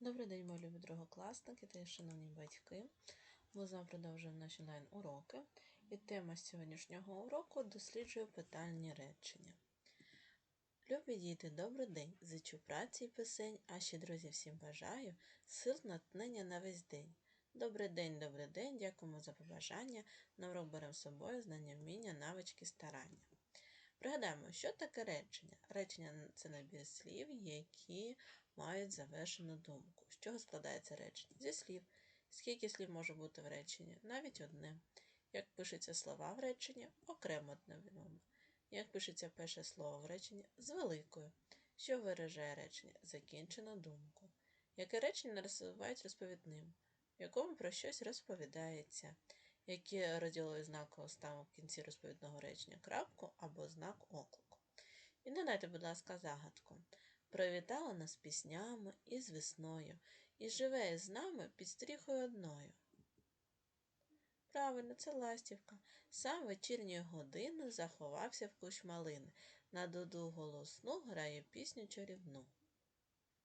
Добрий день, мої любі другокласники та шановні батьки. Ми з вами продовжуємо наші онлайн-уроки. І тема сьогоднішнього уроку досліджує питальні речення. Любі діти, добрий день! Зичу праці і писень, а ще друзі всім бажаю сил натхнення на весь день. Добрий день, добрий день, дякуємо за побажання. На урок беремо з собою знання, вміння, навички, старання. Пригадаємо, що таке речення. Речення це набір слів, які мають завершену думку. З чого складається речення? Зі слів. Скільки слів може бути в реченні? Навіть одне. Як пишуться слова в реченні, окремо невідомо. Як пишеться перше слово в реченні з великою, що виражає речення, закінчену думку. Яке речення розвивають розповідним, в якому про щось розповідається, які розділові знаки ставимо в кінці розповідного речення крапку або знак оклику. І надайте, будь ласка, загадку. Привітала нас піснями і з весною, і живе з нами під стріхою одною. Правильно, це ластівка. Сам вечірньої години заховався в кущ малини. На дуду голосну грає пісню чарівну.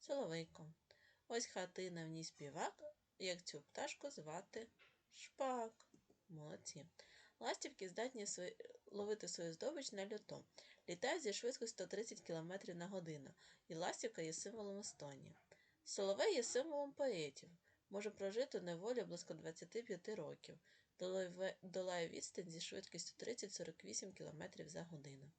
Соловейко. Ось хатина в ній співак, як цю пташку звати Шпак. Молодці. Ластівки здатні свої... ловити свою здобич на льоту. Літають зі швидкістю 130 км на годину, і ластівка є символом Естонії. Соловей є символом поетів, може прожити неволі близько 25 років, долає відстань зі швидкістю 30-48 км за годину.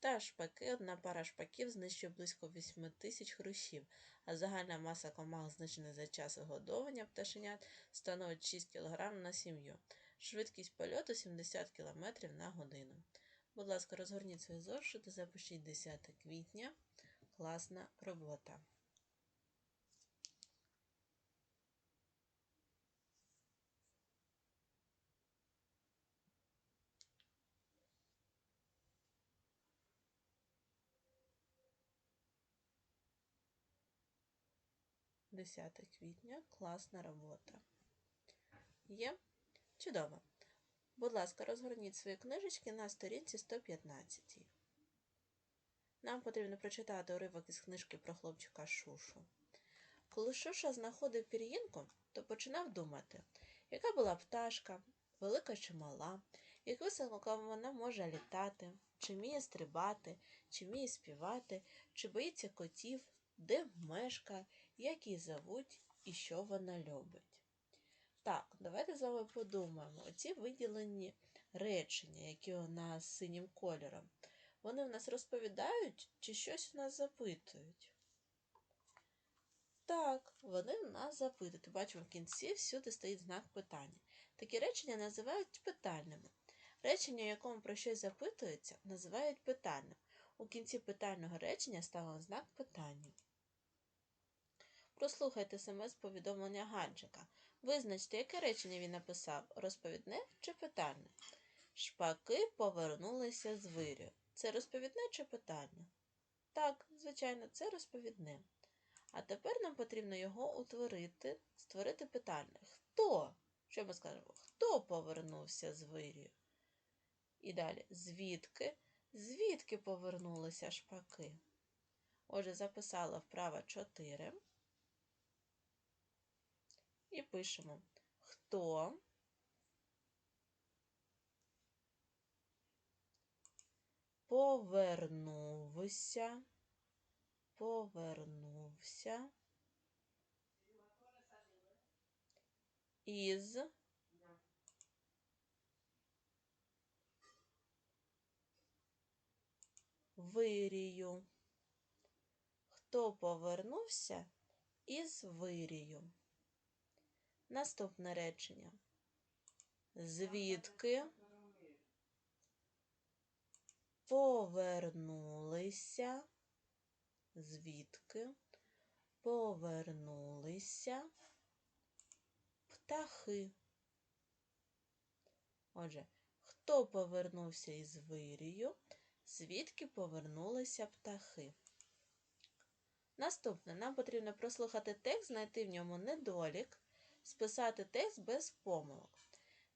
Та шпаки, одна пара шпаків знищує близько 8 тисяч хрущів, а загальна маса комах, знищених за час вигодовування пташенят, становить 6 кг на сім'ю. Швидкість польоту 70 км на годину. Будь ласка, розгорніть свої зошити, запишіть 10 квітня. Класна робота. Десяте квітня класна робота. Є? Чудово. Будь ласка, розгорніть свої книжечки на сторінці 115. Нам потрібно прочитати уривок із книжки про хлопчика Шушу. Коли Шуша знаходив пір'їнку, то починав думати, яка була пташка, велика чи мала, як високо вона може літати, чи вміє стрибати, чи вміє співати, чи боїться котів, де мешкає, як її зовуть і що вона любить. Так, давайте з вами подумаємо. Оці виділені речення, які у нас синім кольором, вони в нас розповідають чи щось у нас запитують? Так, вони в нас запитують. Бачимо, в кінці всюди стоїть знак питання. Такі речення називають питальними. Речення, в якому про щось запитується, називають питальним. У кінці питального речення ставимо знак питання. Прослухайте смс-повідомлення Ганчика. Визначте, яке речення він написав розповідне чи питальне. Шпаки повернулися з вирю. Це розповідне чи питальне? Так, звичайно, це розповідне. А тепер нам потрібно його утворити, створити питальне. Хто? Що ми скажемо? Хто повернувся з вирію? І далі, звідки? Звідки повернулися шпаки? Отже, записала вправа 4. І пишемо, хто? Повернувся, повернувся. Із? Вирію. Хто повернувся? Із вирію? Наступне речення. Звідки повернулися, звідки повернулися птахи. Отже, хто повернувся із вирію, звідки повернулися птахи? Наступне нам потрібно прослухати текст, знайти в ньому недолік списати текст без помилок.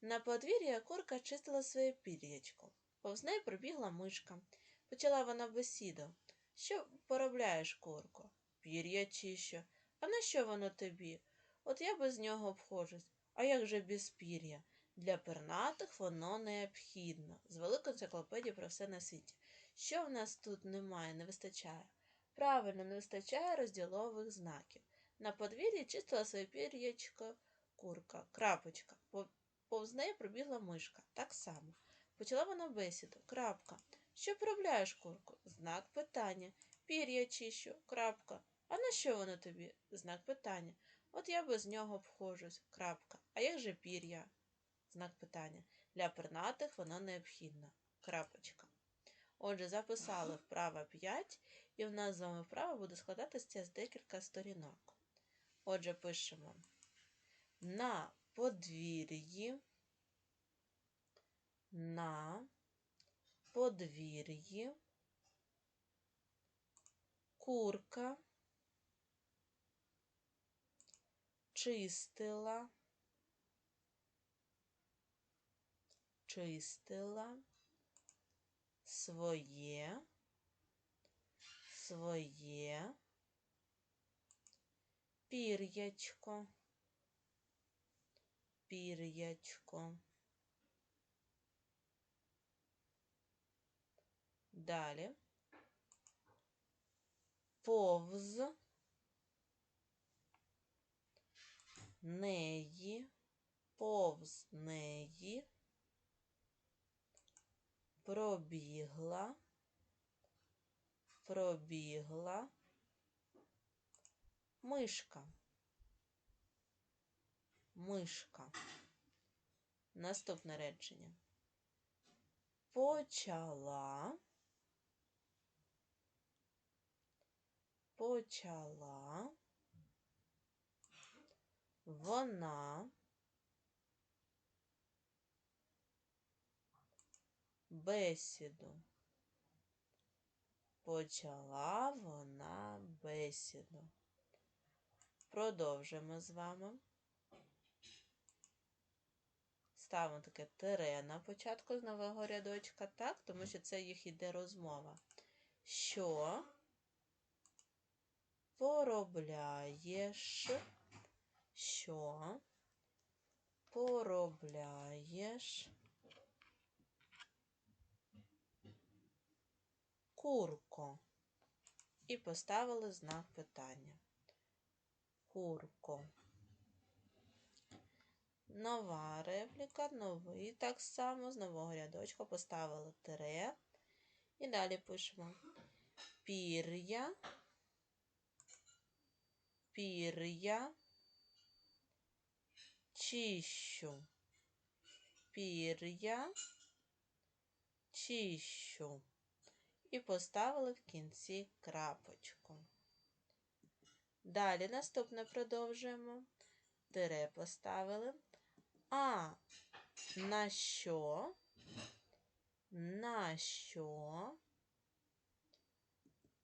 На подвір'я курка чистила своє пір'ячко. Повз неї пробігла мишка. Почала вона бесіду. Що поробляєш, курко? Пір'я чищу. А на що воно тобі? От я без нього обходжусь. А як же без пір'я? Для пернатих воно необхідно. З великої енциклопедії про все на світі. Що в нас тут немає, не вистачає? Правильно, не вистачає розділових знаків. На подвір'ї чистила своє пір'ячко курка, крапочка. По- Повз неї пробігла мишка. Так само. Почала вона бесіду. Крапка. Що поробляєш, курку? Знак питання. Пір'я чищу. Крапка. А на що воно тобі? Знак питання. От я без нього обходжусь. Крапка. А як же пір'я? Знак питання. Для пернатих воно необхідно. Крапочка. Отже, записали вправа 5, і в нас з вами вправа буде складатися з декілька сторінок. Отже, пишемо. На подвір'ї, на подвір'ї, курка чистила, чистила своє, своє пір'ячко, пір'ячко. Далі. Повз. Неї, повз неї. Пробігла, пробігла мишка. Мишка. Наступне речення. Почала. Почала. Вона. Бесіду. Почала вона бесіду. Продовжимо з вами. Ставимо таке тире на початку з нового рядочка, так, тому що це їх іде розмова. Що поробляєш? Що поробляєш? Курко. І поставили знак питання. Курко. Нова репліка, новий так само, з нового рядочка поставили тире. І далі пишемо пір'я, пір'я, чищу, пір'я, чищу. І поставили в кінці крапочку. Далі наступне продовжуємо. Тире поставили. А на що? На що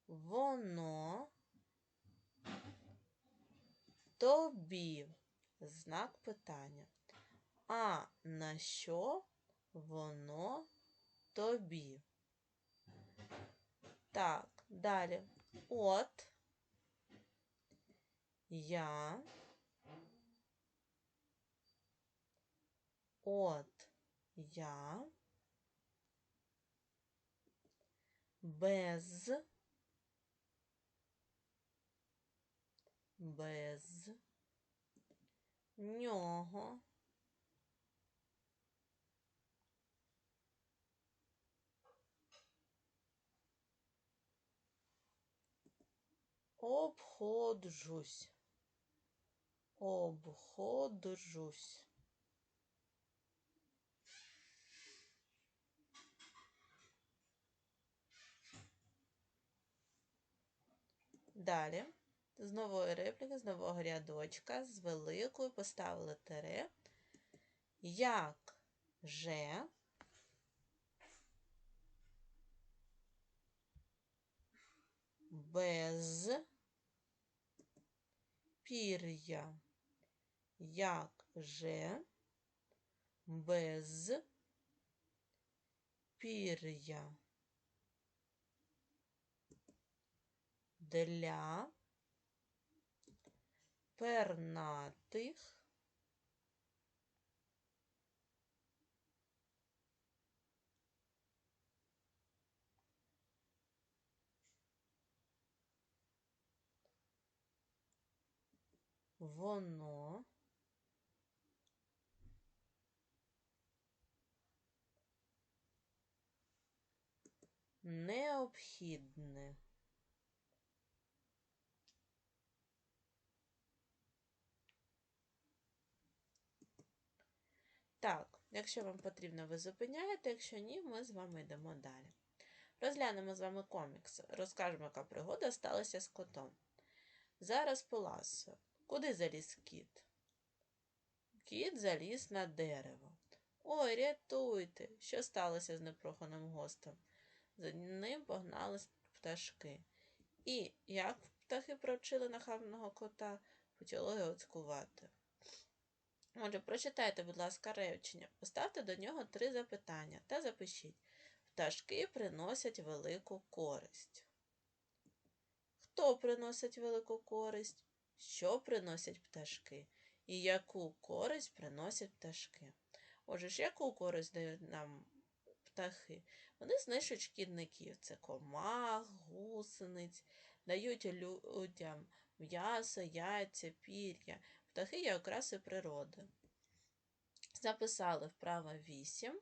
воно тобі? Знак питання. А на що воно тобі? Так, далі. От я. От. Я. Без. Без. Нього. Обходжусь, обходжусь. Далі, з нової репліки, з нового рядочка, з великою поставили тире. Як же без пір'я? Як же без пір'я? Для пернатих. Воно необхідне. Так, якщо вам потрібно, ви зупиняєте, якщо ні, ми з вами йдемо далі. Розглянемо з вами комікс. Розкажемо, яка пригода сталася з котом. Зараз поласо. Куди заліз кіт? Кіт заліз на дерево. Ой, рятуйте! Що сталося з непроханим гостем? За ним погнали пташки. І як птахи провчили нахабного кота, почало його цькувати. Отже, прочитайте, будь ласка, речення, поставте до нього три запитання та запишіть. Пташки приносять велику користь. Хто приносить велику користь? Що приносять пташки? І яку користь приносять пташки? Отже ж, яку користь дають нам птахи? Вони знищують шкідників. Це комах, гусениць, дають людям м'ясо, яйця, пір'я. Птахи є окраси природи. Записали вправо 8.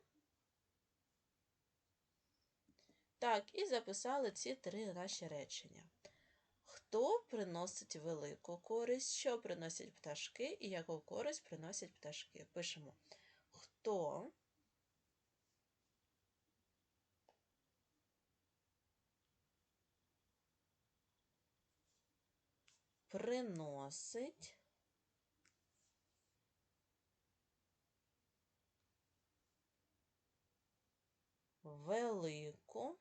Так, і записали ці три наші речення. Хто приносить велику користь, що приносять пташки і яку користь приносять пташки? Пишемо хто приносить велику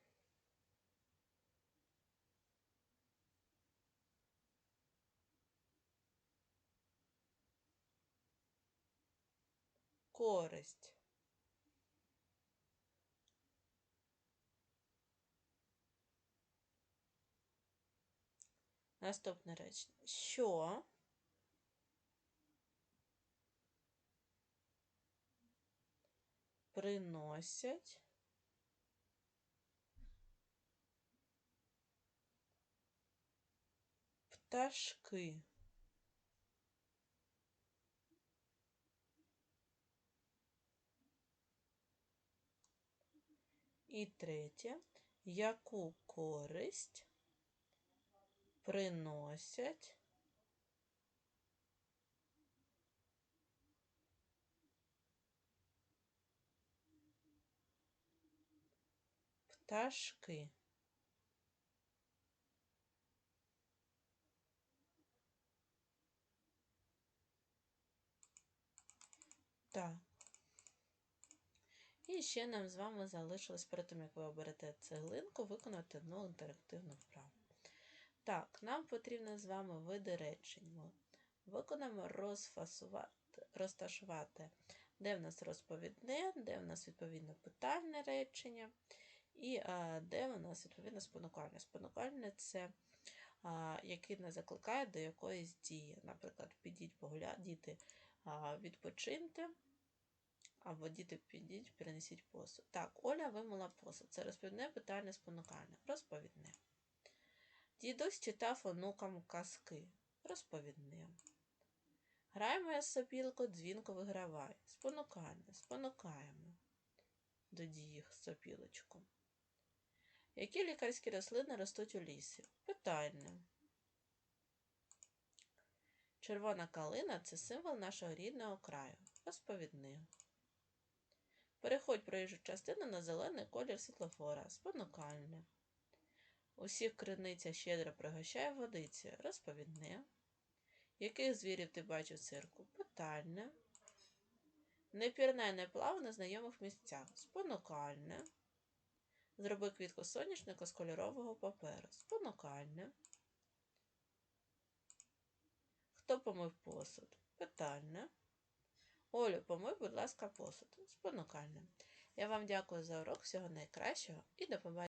користь. Наступне речення. Що приносять пташки? І третє, яку користь приносять пташки? Так. І ще нам з вами залишилось перед тим, як ви оберете цеглинку, виконати одну інтерактивну вправу. Так, нам потрібно з вами види речень. Виконаємо розфасувати, розташувати, де в нас розповідне, де в нас відповідно питальне речення, і а, де в нас відповідно спонукальне. Спонукальне це а, який нас закликає до якоїсь дії. Наприклад, підіть погуляти, діти відпочиньте. Або діти підіть, перенесіть посуд. Так, Оля вимила посуд. Це розповідне питання спонукальне. Розповідне. Дідусь читав онукам казки. Розповідне. Грай моя сопілко, дзвінко вигравай. Спонукальне. Спонукаємо. До дії сопілочку. Які лікарські рослини ростуть у лісі? Питальне. Червона калина це символ нашого рідного краю. Розповідне. Переходь проїжджу частину на зелений колір світлофора. Спонукальне. Усіх криниця щедро пригощає водиці. Розповідне. Яких звірів ти бачив в цирку? Питальне. Не пірнай, не плав на знайомих місцях. Спонукальне. Зроби квітку соняшника з кольорового паперу. Спонукальне. Хто помив посуд? Питальне. Олю, помий, будь ласка, посуд. Спонукальне. Я вам дякую за урок. Всього найкращого і до побачення.